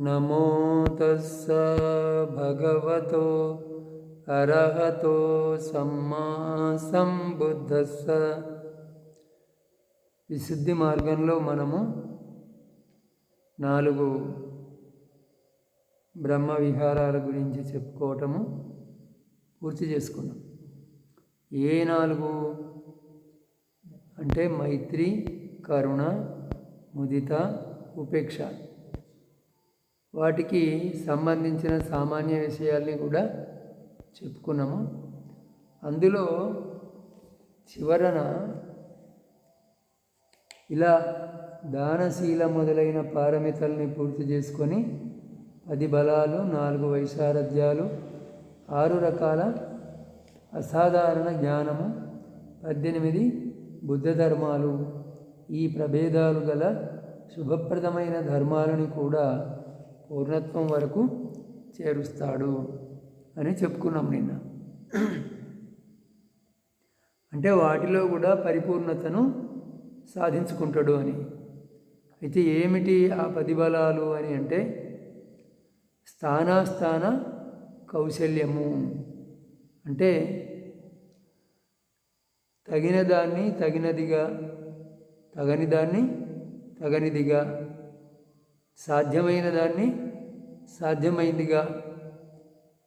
నమో తస్స భగవతో అర్హతో సమ్మా సంబుద్ధస్స. విశుద్ధి మార్గంలో మనము నాలుగు బ్రహ్మ విహారాల గురించి చెప్పుకోవటము పూర్తి చేసుకున్నాం. ఏ నాలుగు? అంటే మైత్రి కరుణ ముదిత ఉపేక్ష. వాటికి సంబంధించిన సామాన్య విషయాల్ని కూడా చెప్పుకున్నాము. అందులో చివరన ఇలా దానశీల మొదలైన పారమితల్ని పూర్తి చేసుకొని పది బలాలు నాలుగు వైశారథ్యాలు ఆరు రకాల అసాధారణ జ్ఞానము పద్దెనిమిది బుద్ధ ధర్మాలు. ఈ ప్రభేదాలు గల శుభప్రదమైన ధర్మాలను కూడా పూర్ణత్వం వరకు చేరుస్తాడు అని చెప్పుకున్నాం నిన్న. అంటే వాటిలో కూడా పరిపూర్ణతను సాధించుకుంటాడు అని. అయితే ఏమిటి ఆ పది బలాలు అని అంటే స్థానాస్థాన కౌశల్యము. అంటే తగిన దాన్ని తగినదిగా తగని దాన్ని తగనిదిగా సాధ్యమైన దాన్ని సాధ్యమైనదిగా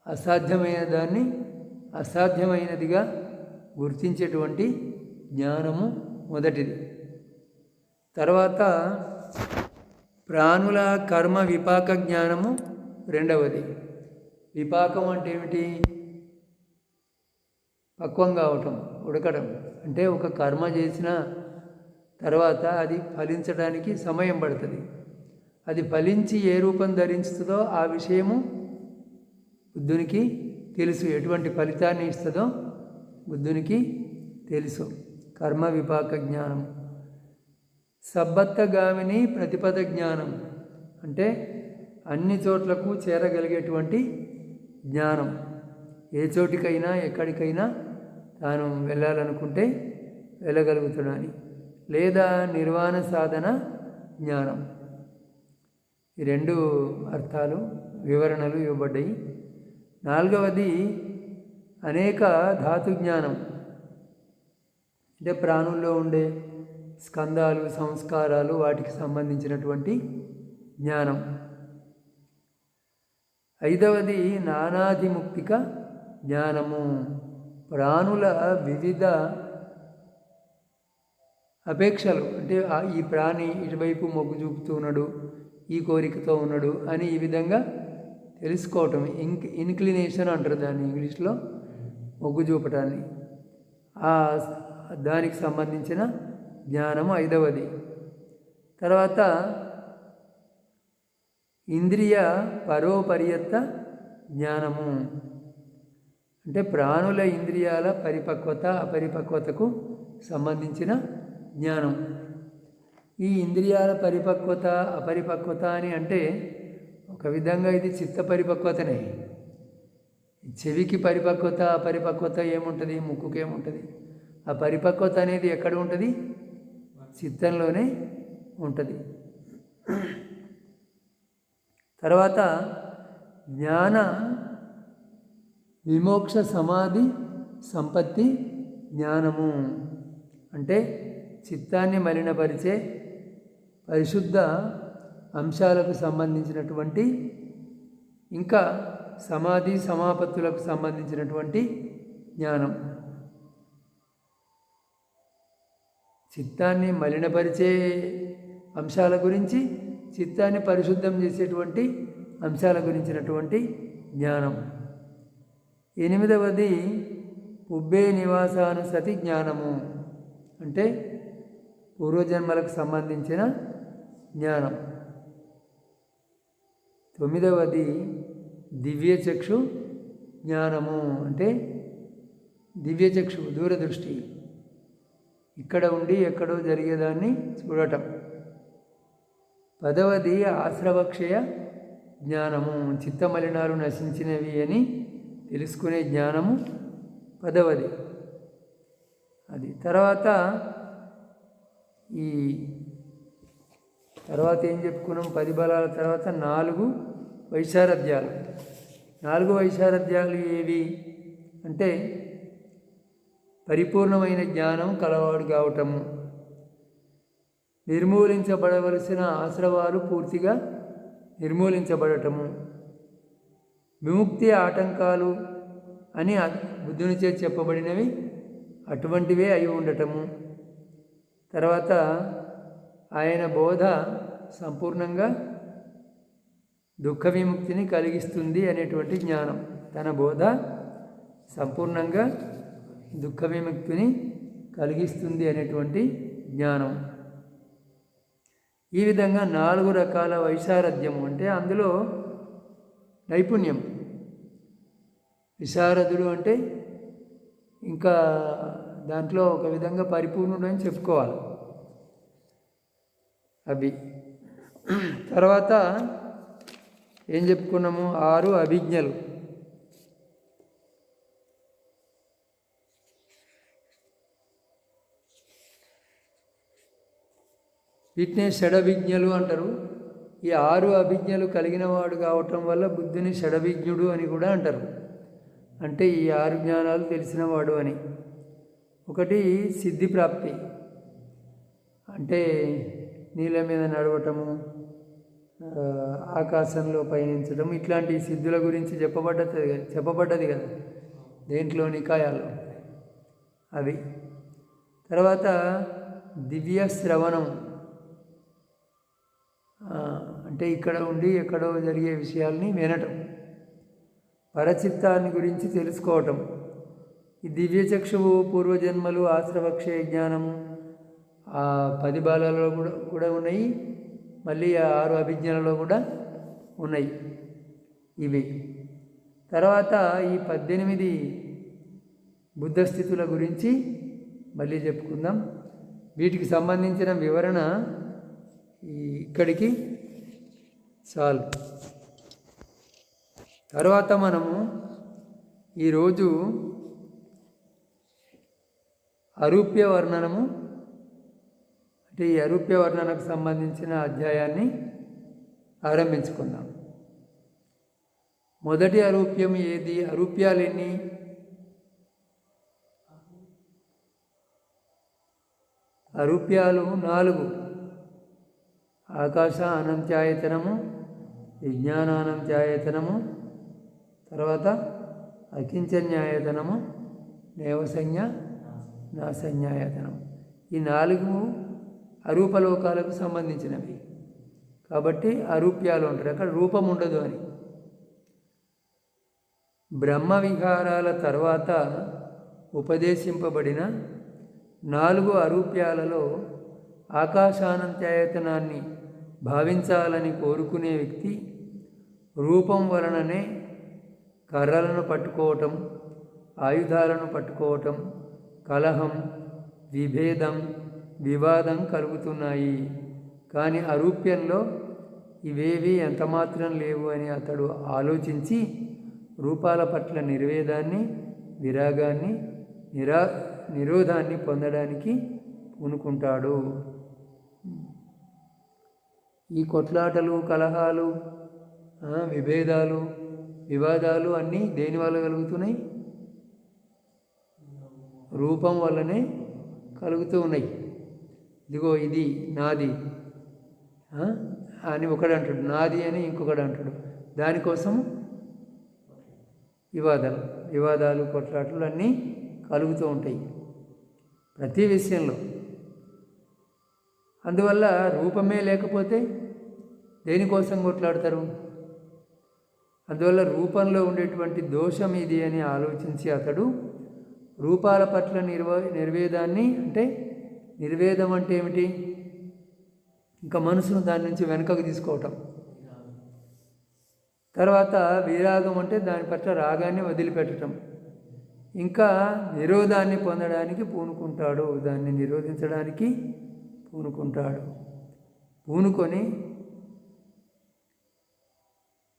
అసాధ్యమైన దాన్ని అసాధ్యమైనదిగా గుర్తించేటువంటి జ్ఞానము మొదటిది. తర్వాత ప్రాణుల కర్మ విపాక జ్ఞానము రెండవది. విపాకం అంటే ఏమిటి? పక్వం కావటం ఉడకడం అంటే ఒక కర్మ చేసిన తర్వాత అది ఫలించడానికి సమయం పడుతుంది. అది ఫలించి ఏ రూపం ధరించుతుందో ఆ విషయము బుద్ధునికి తెలుసు. ఎటువంటి ఫలితాన్ని ఇస్తుందో బుద్ధునికి తెలుసు. కర్మ విపాక జ్ఞానం. సబ్బత్తగామిని ప్రతిపద జ్ఞానం. అంటే అన్ని చోట్లకు చేరగలిగేటువంటి జ్ఞానం. ఏ చోటికైనా ఎక్కడికైనా తాను వెళ్ళాలనుకుంటే వెళ్ళగలుగుతున్నాను. లేదా నిర్వాణ సాధన జ్ఞానం. ఈ రెండు అర్థాలు వివరణలు ఇవ్వబడ్డాయి. నాలుగవది అనేక ధాతు జ్ఞానం. అంటే ప్రాణుల్లో ఉండే స్కందాలు సంస్కారాలు వాటికి సంబంధించినటువంటి జ్ఞానం. ఐదవది నానాధిముక్తిక జ్ఞానము. ప్రాణుల వివిధ అపేక్షలు. అంటే ఈ ప్రాణి ఇటువైపు మొగ్గు చూపుతున్నాడు ఈ కోరికతో ఉన్నాడు అని ఈ విధంగా తెలుసుకోవటం ఇంక్ ఇన్క్లినేషన్ అంటారు దాన్ని ఇంగ్లీష్లో మొగ్గు చూపటాన్ని. ఆ దానికి సంబంధించిన జ్ఞానము ఐదవది. తర్వాత ఇంద్రియ పరోపరియత్త జ్ఞానము. అంటే ప్రాణుల ఇంద్రియాల పరిపక్వత అపరిపక్వతకు సంబంధించిన జ్ఞానం. ఈ ఇంద్రియాల పరిపక్వత అపరిపక్వత అని అంటే ఒక విధంగా ఇది చిత్త పరిపక్వతనే. చెవికి పరిపక్వత అపరిపక్వత ఏముంటుంది? ముక్కుకి ఏముంటుంది ఆ పరిపక్వత అనేది ఎక్కడ ఉంటుంది? చిత్తంలోనే ఉంటుంది. తర్వాత జ్ఞాన విమోక్ష సమాధి సంపత్తి జ్ఞానము. అంటే చిత్తాన్ని మలినపరిచే పరిశుద్ధ అంశాలకు సంబంధించినటువంటి ఇంకా సమాధి సమాపత్తులకు సంబంధించినటువంటి జ్ఞానం. చిత్తాన్ని మలినపరిచే అంశాల గురించి చిత్తాన్ని పరిశుద్ధం చేసేటువంటి అంశాల గురించినటువంటి జ్ఞానం. ఎనిమిదవది పుబ్బే నివాసానుసతి జ్ఞానము. అంటే పూర్వజన్మలకు సంబంధించిన జ్ఞానం. తొమ్మిదవది దివ్యచక్షు జ్ఞానము అంటే దివ్యచక్షు దూరదృష్టి. ఇక్కడ ఉండి ఎక్కడో జరిగేదాన్ని చూడటం. పదవది ఆశ్రవక్షయ జ్ఞానము చిత్తమలినాలు నశించినవి అని తెలుసుకునే జ్ఞానము పదవది. అది తర్వాత ఈ తర్వాత ఏం చెప్పుకున్నాం? పది బలాల తర్వాత నాలుగు వైశారథ్యాలు నాలుగు వైశారథ్యాలు ఏవి? అంటే పరిపూర్ణమైన జ్ఞానం కలవాడు కావటము. నిర్మూలించబడవలసిన ఆశ్రవాలు పూర్తిగా నిర్మూలించబడటము. విముక్తి ఆటంకాలు అని బుద్ధుని చే చెప్పబడినవి అటువంటివే అయి ఉండటము. తర్వాత ఆయన బోధ సంపూర్ణంగా దుఃఖ విముక్తిని కలిగిస్తుంది అనేటువంటి జ్ఞానం. తన బోధ సంపూర్ణంగా దుఃఖ విముక్తిని కలిగిస్తుంది అనేటువంటి జ్ఞానం. ఈ విధంగా నాలుగు రకాల వైశారథ్యము అంటే అందులో నైపుణ్యం విశారదుడు అంటే ఇంకా దాంట్లో ఒక విధంగా పరిపూర్ణుడు అని చెప్పుకోవాలి. అభి. తర్వాత ఏం చెప్పుకున్నాము? ఆరు అభిజ్ఞలు. వీటినే షడభిజ్ఞలు అంటారు. ఈ ఆరు అభిజ్ఞలు కలిగిన వాడు కావటం వల్ల బుద్ధుని షడభిజ్ఞుడు అని కూడా అంటారు. అంటే ఈ ఆరు జ్ఞానాలు తెలిసినవాడు అని. ఒకటి సిద్ధి ప్రాప్తి అంటే నీళ్ళ మీద నడవటము ఆకాశంలో పయనించడం ఇట్లాంటి సిద్ధుల గురించి చెప్పబడ్డది చెప్పబడ్డది కదా దేంట్లో నికాయాలు అవి. తర్వాత దివ్య శ్రవణం. అంటే ఇక్కడ ఉండి ఎక్కడో జరిగే విషయాల్ని వినటం. పరచిత్తాన్ని గురించి తెలుసుకోవటం. ఈ దివ్యచక్షువు పూర్వజన్మలు ఆశ్రవక్షయ జ్ఞానము ఆ పది బాలలో కూడా కూడా ఉన్నాయి. మళ్ళీ ఆ ఆరు అభిజ్ఞలలో కూడా ఉన్నాయి ఇవి. తర్వాత ఈ పద్దెనిమిది బుద్ధస్థితుల గురించి మళ్ళీ చెప్పుకుందాం. వీటికి సంబంధించిన వివరణ ఇక్కడికి చాలు. తర్వాత మనము ఈరోజు అరూప్య వర్ణనము ఈ అరూప్య వర్ణనకు సంబంధించిన అధ్యాయాన్ని ఆరంభించుకుందాం. మొదటి అరూప్యం ఏది? అరూప్యాలెన్ని అరూప్యాలు నాలుగు. ఆకాశ అనంత్యాయతనము విజ్ఞానానంత్యాయతనము తర్వాత అకించన్యాయతనము నేవసంజ్ఞ నాసన్యాయతనం ఈ నాలుగు అరూపలోకాలకు సంబంధించినవి. కాబట్టి అరూప్యాలు ఉంటారు అక్కడ రూపం ఉండదు అని. బ్రహ్మ విహారాల తర్వాత ఉపదేశింపబడిన నాలుగు అరూప్యాలలో ఆకాశానంత్యాయతనాన్ని భావించాలని కోరుకునే వ్యక్తి రూపం వలననే కర్రలను పట్టుకోవటం ఆయుధాలను పట్టుకోవటం కలహం విభేదం వివాదం కలుగుతున్నాయి. కానీ అరూప్యంలో ఇవేవి ఎంతమాత్రం లేవు అని అతడు ఆలోచించి రూపాల పట్ల నిర్వేదాన్ని విరాగాన్ని నిరా నిరోధాన్ని పొందడానికి పూనుకుంటాడు. ఈ కొట్లాటలు కలహాలు విభేదాలు వివాదాలు అన్నీ దేని వల్ల కలుగుతున్నాయి? రూపం వల్లనే కలుగుతూ ఉన్నాయి. ఇదిగో ఇది నాది. అని ఒకడు అంటాడు. నాది అని ఇంకొకడు అంటాడు. దానికోసం వివాదాలు వివాదాలు కొట్లాటలు అన్నీ కలుగుతూ ఉంటాయి ప్రతి విషయంలో. అందువల్ల రూపమే లేకపోతే దేనికోసం కొట్లాడతారు? అందువల్ల రూపంలో ఉండేటువంటి దోషం ఇది అని ఆలోచించి అతడు రూపాల పట్ల నిర్వ నిర్వేదాన్ని అంటే నిర్వేదం అంటే ఏమిటి? ఇంకా మనసును దాని నుంచి వెనుకకు తీసుకోవటం. తర్వాత విరాగం అంటే దాని పట్ల రాగాన్ని వదిలిపెట్టడం ఇంకా నిరోధాన్ని పొందడానికి పూనుకుంటాడు. దాన్ని నిరోధించడానికి పూనుకుంటాడు. పూనుకొని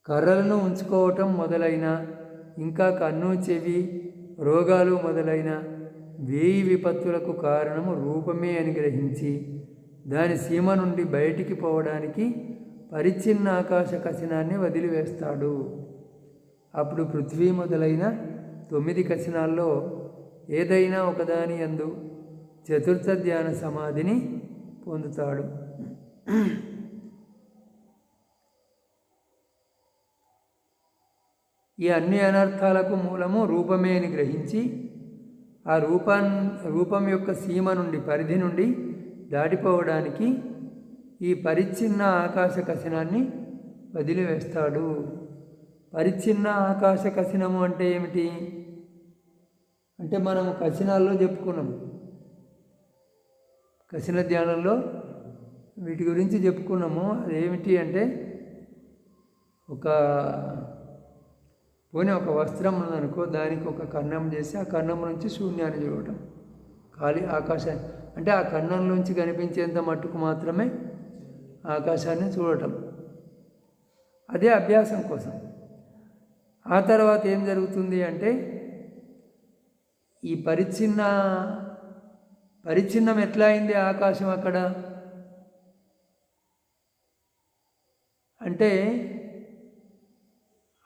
కర్రలను ఉంచుకోవటం మొదలైన ఇంకా కన్ను చెవి రోగాలు మొదలైన వేయి విపత్తులకు కారణము రూపమే అని గ్రహించి దాని సీమ నుండి బయటికి పోవడానికి పరిచ్ఛిన్న ఆకాశ కసినాన్ని వదిలివేస్తాడు. అప్పుడు పృథ్వీ మొదలైన తొమ్మిది కసినాల్లో ఏదైనా ఒకదాని యందు చతుర్థ ధ్యాన సమాధిని పొందుతాడు. ఈ అన్ని అనర్థాలకు మూలము రూపమే అని గ్రహించి ఆ రూపాన్ రూపం యొక్క సీమ నుండి పరిధి నుండి దాటిపోవడానికి ఈ పరిచ్ఛిన్న ఆకాశ కసినాన్ని వదిలివేస్తాడు. పరిచ్ఛిన్న ఆకాశ కసినము అంటే ఏమిటి? అంటే మనము కసినాల్లో చెప్పుకున్నాం. కసిన ధ్యానంలో వీటి గురించి చెప్పుకున్నాము. అదేమిటి అంటే ఒక పోనీ ఒక వస్త్రం ఉందనుకో దానికి ఒక కన్నం చేసి ఆ కన్నం నుంచి శూన్యాన్ని చూడటం. ఖాళీ ఆకాశాన్ని అంటే ఆ కన్నం నుంచి కనిపించేంత మట్టుకు మాత్రమే ఆకాశాన్ని చూడటం. అదే అభ్యాసం కోసం. ఆ తర్వాత ఏం జరుగుతుంది అంటే ఈ పరిచ్ఛిన్న పరిచ్ఛిన్నం ఎట్లా అయింది ఆకాశం అక్కడ? అంటే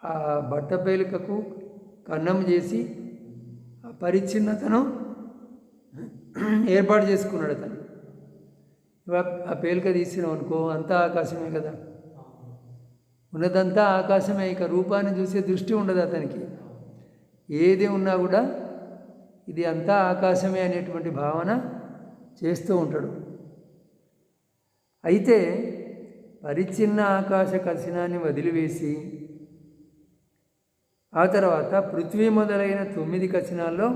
ఆ బట్ట పేలికకు కన్నం చేసి ఆ పరిచ్ఛిన్నతను ఏర్పాటు చేసుకున్నాడు అతను. ఆ పేలిక తీసినాం అనుకో అంతా ఆకాశమే కదా. ఉన్నదంతా ఆకాశమే ఇక రూపాన్ని చూసే దృష్టి ఉండదు అతనికి. ఏది ఉన్నా కూడా ఇది అంతా ఆకాశమే అనేటువంటి భావన చేస్తూ ఉంటాడు. అయితే పరిచ్ఛిన్న ఆకాశ కసినాన్ని వదిలివేసి ఆ తర్వాత పృథ్వీ మొదలైన తొమ్మిది కచనాల్లో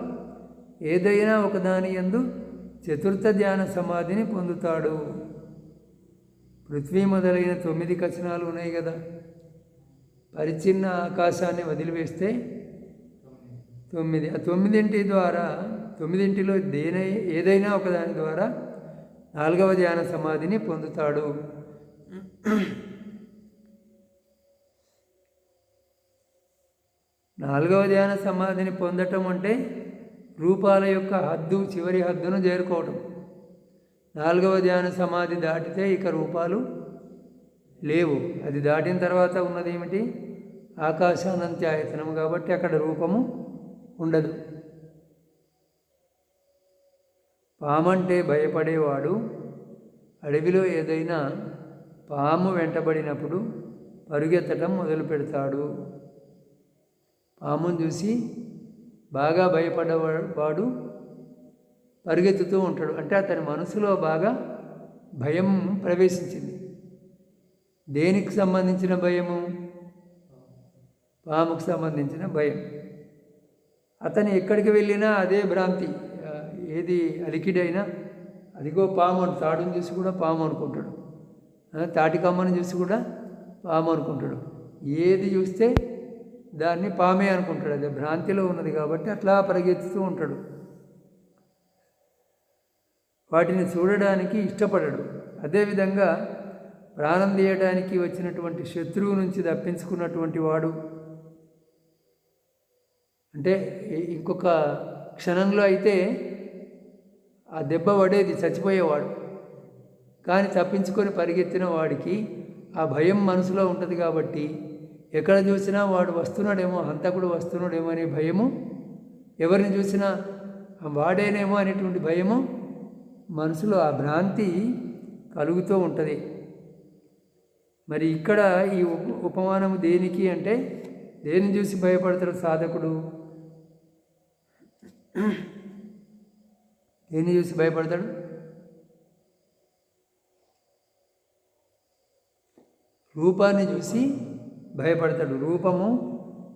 ఏదైనా ఒకదాని ఎందు చతుర్థ ధ్యాన సమాధిని పొందుతాడు. పృథ్వీ మొదలైన తొమ్మిది కచనాలు ఉన్నాయి కదా. పరిచిన్న ఆకాశాన్ని వదిలివేస్తే తొమ్మిది. ఆ తొమ్మిదింటి ద్వారా తొమ్మిదింటిలో దేనై ఏదైనా ఒకదాని ద్వారా నాలుగవ ధ్యాన సమాధిని పొందుతాడు. నాలుగవ ధ్యాన సమాధిని పొందటం అంటే రూపాల యొక్క హద్దు చివరి హద్దును చేరుకోవటం. నాలుగవ ధ్యాన సమాధి దాటితే ఇక రూపాలు లేవు. అది దాటిన తర్వాత ఉన్నది ఏమిటి? ఆకాశానంత్యాయతనం కాబట్టి అక్కడ రూపము ఉండదు. పామంటే భయపడేవాడు అడవిలో ఏదైనా పాము వెంటబడినప్పుడు పరుగెత్తటం మొదలు పెడతాడు పామును చూసి బాగా భయపడవాడు పరిగెత్తుతూ ఉంటాడు. అంటే అతని మనసులో బాగా భయం ప్రవేశించింది. దేనికి సంబంధించిన భయము? పాముకు సంబంధించిన భయం. అతను ఎక్కడికి వెళ్ళినా అదే భ్రాంతి. ఏది అలికిడైనా అదిగో పాము అని తాడుని చూసి కూడా పాము అనుకుంటాడు. తాటికమ్మని చూసి కూడా పాము అనుకుంటాడు. ఏది చూస్తే దాన్ని పామే అనుకుంటాడు. అది భ్రాంతిలో ఉన్నది కాబట్టి అట్లా పరిగెత్తుతూ ఉంటాడు. వాటిని చూడడానికి ఇష్టపడడు. అదేవిధంగా ప్రాణం తీయడానికి వచ్చినటువంటి శత్రువు నుంచి తప్పించుకున్నటువంటి వాడు అంటే ఇంకొక క్షణంలో అయితే ఆ దెబ్బ పడేది చచ్చిపోయేవాడు. కానీ తప్పించుకొని పరిగెత్తిన వాడికి ఆ భయం మనసులో ఉంటుంది కాబట్టి ఎక్కడ చూసినా వాడు వస్తున్నాడేమో హంతకుడు వస్తున్నాడేమో అనే భయము. ఎవరిని చూసినా వాడేనేమో అనేటువంటి భయము మనసులో ఆ భ్రాంతి కలుగుతూ ఉంటుంది. మరి ఇక్కడ ఈ ఉపమానం ఉపమానము దేనికి అంటే దేని చూసి భయపడతాడు సాధకుడు? దేన్ని చూసి భయపడతాడు? రూపాన్ని చూసి భయపడతాడు. రూపము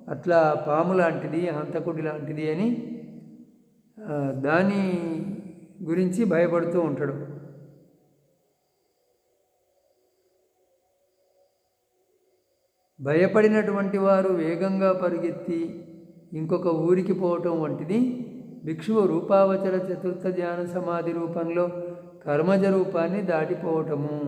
అట్లా పాము లాంటిది హంతకుడి లాంటిది అని దాని గురించి భయపడుతూ ఉంటాడు. భయపడినటువంటి వారు వేగంగా పరిగెత్తి ఇంకొక ఊరికి పోవటం వంటిది. భిక్షువు రూపావచర చతుర్థ ధ్యాన సమాధి రూపంలో కర్మజ రూపాన్ని దాటిపోవటము.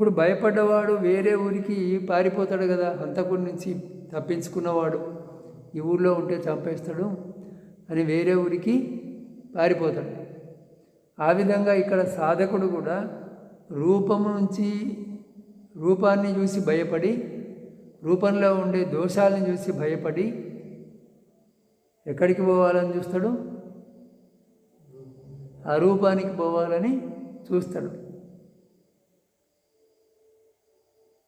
ఇప్పుడు భయపడ్డవాడు వేరే ఊరికి పారిపోతాడు కదా హంతకుడి నుంచి తప్పించుకున్నవాడు. ఈ ఊళ్ళో ఉంటే చంపేస్తాడు అని వేరే ఊరికి పారిపోతాడు. ఆ విధంగా ఇక్కడ సాధకుడు కూడా రూపము నుంచి రూపాన్ని చూసి భయపడి రూపంలో ఉండే దోషాలను చూసి భయపడి ఎక్కడికి పోవాలని చూస్తాడు? ఆ రూపానికి పోవాలని చూస్తాడు.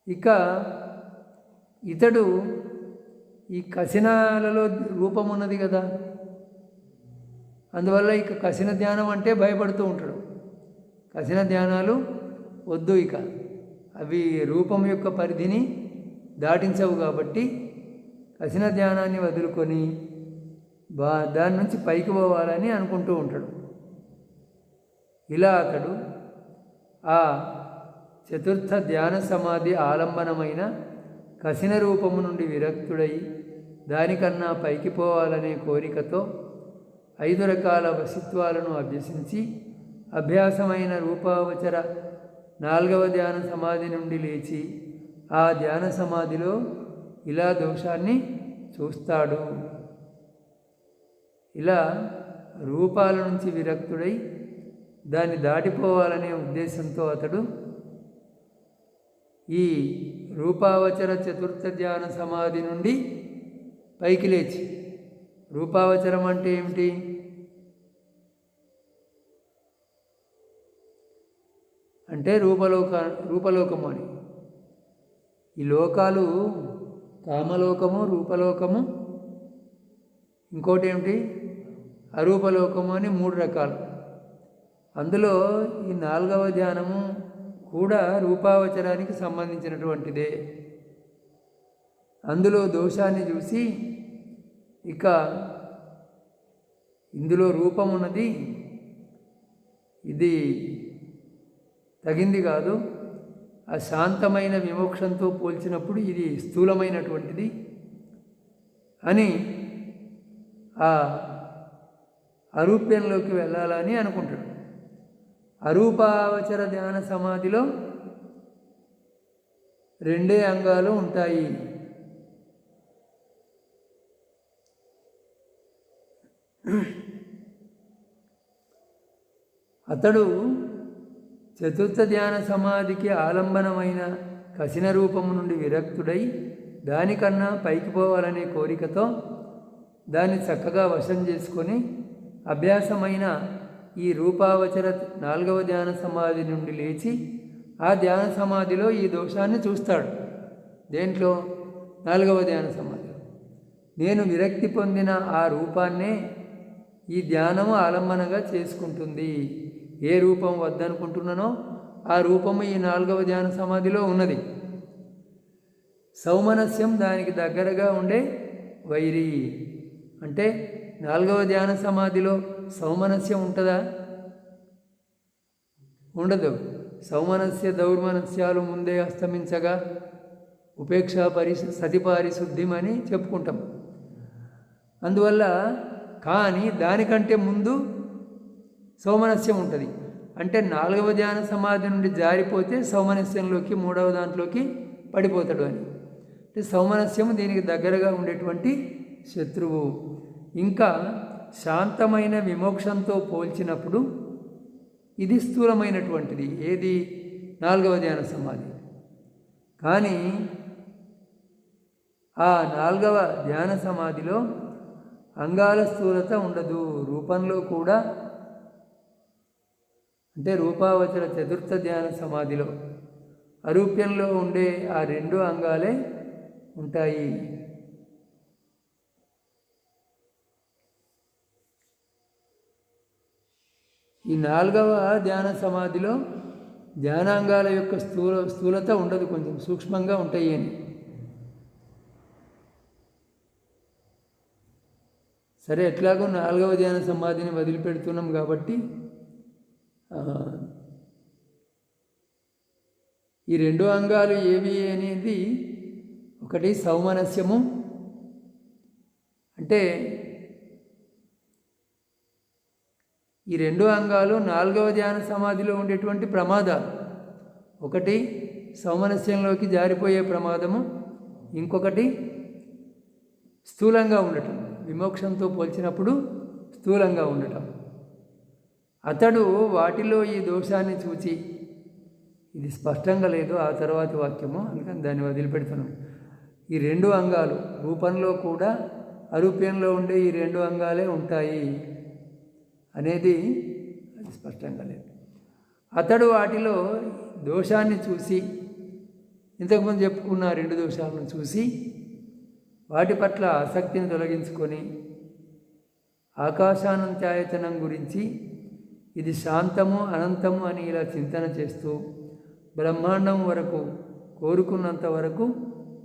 ఇక ఇతడు ఈ కసినాలలో రూపం ఉన్నది కదా. అందువల్ల ఇక కసిన ధ్యానం అంటే భయపడుతూ ఉంటాడు. కసిన ధ్యానాలు వద్దు ఇక. అవి రూపం యొక్క పరిధిని దాటించవు కాబట్టి కసిన ధ్యానాన్ని వదులుకొని బా దాని నుంచి పైకి పోవాలని అనుకుంటూ ఉంటాడు. ఇలా అతడు ఆ చతుర్థ ధ్యాన సమాధి ఆలంబనమైన కసిన రూపము నుండి విరక్తుడై దానికన్నా పైకి పోవాలనే కోరికతో ఐదు రకాల వసిత్వాలను అభ్యసించి అభ్యాసమైన రూపావచర నాలుగవ ధ్యాన సమాధి నుండి లేచి ఆ ధ్యాన సమాధిలో ఇలా దోషాన్ని చూస్తాడు. ఇలా రూపాల నుంచి విరక్తుడై దాన్ని దాటిపోవాలనే ఉద్దేశంతో అతడు ఈ రూపావచర చతుర్థ ధ్యాన సమాధి నుండి పైకి లేచి. రూపావచరం అంటే ఏమిటి? అంటే రూపలోక రూపలోకము అని. ఈ లోకాలు కామలోకము రూపలోకము ఇంకోటి ఏమిటి? అరూపలోకము అని మూడు రకాలు. అందులో ఈ నాలుగవ ధ్యానము కూడా రూపావచరానికి సంబంధించినటువంటిదే. అందులో దోషాన్ని చూసి ఇక ఇందులో రూపం ఉన్నది ఇది తగింది కాదు. ఆ శాంతమైన విమోక్షంతో పోల్చినప్పుడు ఇది స్థూలమైనటువంటిది అని ఆ అరూప్యంలోకి వెళ్ళాలని అనుకుంటాడు. అరూపావచర ధ్యాన సమాధిలో రెండే అంగాలు ఉంటాయి. అతడు చతుర్థ ధ్యాన సమాధికి ఆలంబనమైన కసిన రూపము నుండి విరక్తుడై దానికన్నా పైకి పోవాలనే కోరికతో దాన్ని చక్కగా వశం చేసుకొని అభ్యాసమైన ఈ రూపావచర నాలుగవ ధ్యాన సమాధి నుండి లేచి ఆ ధ్యాన సమాధిలో ఈ దోషాన్ని చూస్తాడు. దేంట్లో? నాలుగవ ధ్యాన సమాధి. నేను విరక్తి పొందిన ఆ రూపాన్నే ఈ ధ్యానము ఆలంబనగా చేసుకుంటుంది. ఏ రూపం వద్దనుకుంటున్నానో ఆ రూపము ఈ నాలుగవ ధ్యాన సమాధిలో ఉన్నది. సౌమనస్యం దానికి దగ్గరగా ఉండే వైరి. అంటే నాలుగవ ధ్యాన సమాధిలో సౌమనస్యం ఉంటుందా? ఉండదు. సౌమనస్య దౌర్మనస్యాలు ముందే అస్తమించగా ఉపేక్ష పరిశు సతి చెప్పుకుంటాం. అందువల్ల కానీ దానికంటే ముందు సౌమనస్యం ఉంటుంది. అంటే నాలుగవ ధ్యాన సమాధి నుండి జారిపోతే సౌమనస్యంలోకి మూడవ దాంట్లోకి పడిపోతాడు అని. అంటే సౌమనస్యం దీనికి దగ్గరగా ఉండేటువంటి శత్రువు. ఇంకా శాంతమైన విమోక్షంతో పోల్చినప్పుడు ఇది స్థూలమైనటువంటిది. ఏది? నాలుగవ ధ్యాన సమాధి. కానీ ఆ నాలుగవ ధ్యాన సమాధిలో అంగాల స్థూలత ఉండదు. రూపంలో కూడా అంటే రూపావచన చతుర్థ ధ్యాన సమాధిలో అరూప్యంలో ఉండే ఆ రెండు అంగాలే ఉంటాయి. ఈ నాలుగవ ధ్యాన సమాధిలో ధ్యానాంగాల యొక్క స్థూల స్థూలత ఉండదు కొంచెం సూక్ష్మంగా ఉంటాయి అని. సరే ఎట్లాగో నాలుగవ ధ్యాన సమాధిని వదిలిపెడుతున్నాం కాబట్టి ఈ రెండు అంగాలు ఏవి అనేది ఒకటి సౌమనస్యము అంటే ఈ రెండు అంగాలు నాలుగవ ధ్యాన సమాధిలో ఉండేటువంటి ప్రమాదాలు. ఒకటి సౌమనస్యంలోకి జారిపోయే ప్రమాదము ఇంకొకటి స్థూలంగా ఉండటం విమోక్షంతో పోల్చినప్పుడు స్థూలంగా ఉండటం. అతడు వాటిలో ఈ దోషాన్ని చూచి ఇది స్పష్టంగా లేదు ఆ తర్వాతి వాక్యము అందుకని దాన్ని వదిలిపెడుతున్నాం. ఈ రెండు అంగాలు రూపంలో కూడా అరూప్యంలో ఉండే ఈ రెండు అంగాలే ఉంటాయి. అనేది అది స్పష్టంగా లేదు. అతడు వాటిలో దోషాన్ని చూసి ఇంతకుముందు చెప్పుకున్న రెండు దోషాలను చూసి వాటి పట్ల ఆసక్తిని తొలగించుకొని ఆకాశానంత్యాయతనం గురించి ఇది శాంతము అనంతము అని ఇలా చింతన చేస్తూ బ్రహ్మాండం వరకు కోరుకున్నంత వరకు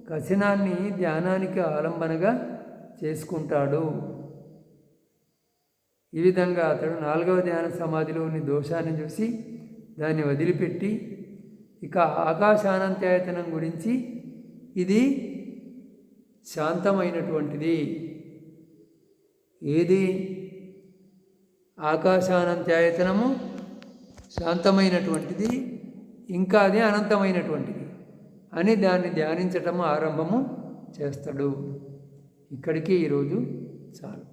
కథనాన్ని ధ్యానానికి ఆలంబనగా చేసుకుంటాడు. ఈ విధంగా అతడు నాలుగవ ధ్యాన సమాధిలోని దోషాన్ని చూసి దాన్ని వదిలిపెట్టి ఇక ఆకాశానంత్యాయతనం గురించి ఇది శాంతమైనటువంటిది. ఏది? ఆకాశానంత్యాయతనము శాంతమైనటువంటిది ఇంకా అది అనంతమైనటువంటిది అని దాన్ని ధ్యానించటము ఆరంభము చేస్తాడు. ఇక్కడికి ఈరోజు చాలు.